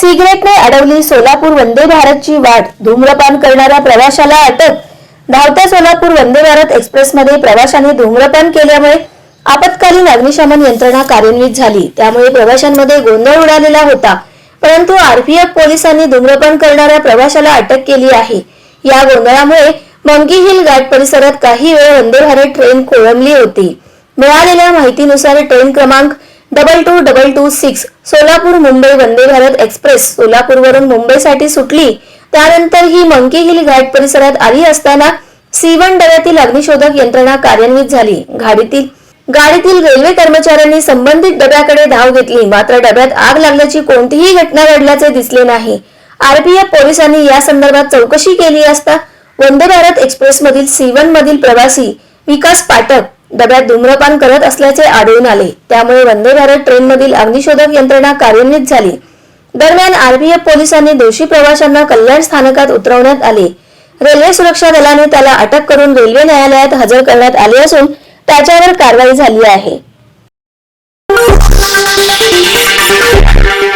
सिगरेटने अडवली सोलापूर वंदे भारतची वाट. धूम्रपान करणाऱ्या प्रवाशाला अटक. धावत्या सोलापूर वंदे भारत एक्सप्रेसमध्ये प्रवाशांनी धूम्रपान केल्यामुळे आपत्कालीन अग्निशमन यंत्रणा कार्यान्वित झाली. त्यामुळे प्रवाशांमध्ये गोंधळ उडालेला होता. परंतु आरपीएफ पोलिसांनी धूम्रपान करणाऱ्या प्रवाशाला अटक केली आहे. या गोंधळामुळे मंकी हिल घाट परिसरात काही वेळ वंदे भारत ट्रेन कोळंबली होती. मिळालेल्या माहितीनुसार ट्रेन क्रमांक double two double two six Solapur Mumbai Vande Bharat express. सोलापूरवरून मुंबईसाठी सुटली. त्यानंतर ही मंकी हिल घाट परिसरात आली असताना सीवन डब्यातील अग्निशोधक यंत्रणा कार्यान्वित झाली. गाडीतील गाडीतील रेल्वे कर्मचाऱ्यांनी संबंधित डब्याकडे धाव घेतली. मात्र डब्यात आग लागल्याची कोणतीही घटना घडल्याचे दिसले नाही. आरपीएफ पोलिसांनी या संदर्भात चौकशी केली असता वंदे भारत एक्सप्रेस मधील सीवन मधील प्रवासी विकास पाठक डब्यात धूम्रपान करत असल्याचे आढळून आले. त्यामुळे वंदे भारत ट्रेनमधील अग्निशोधक यंत्रणा कार्यान्वित झाली. दरम्यान आरपीएफ पोलिसांनी दोषी प्रवाशांना कल्याण स्थानकात उतरवण्यात आले. रेल्वे सुरक्षा दलाने त्याला अटक करून रेल्वे न्यायालयात हजर करण्यात आले असून त्याच्यावर कारवाई झाली आहे.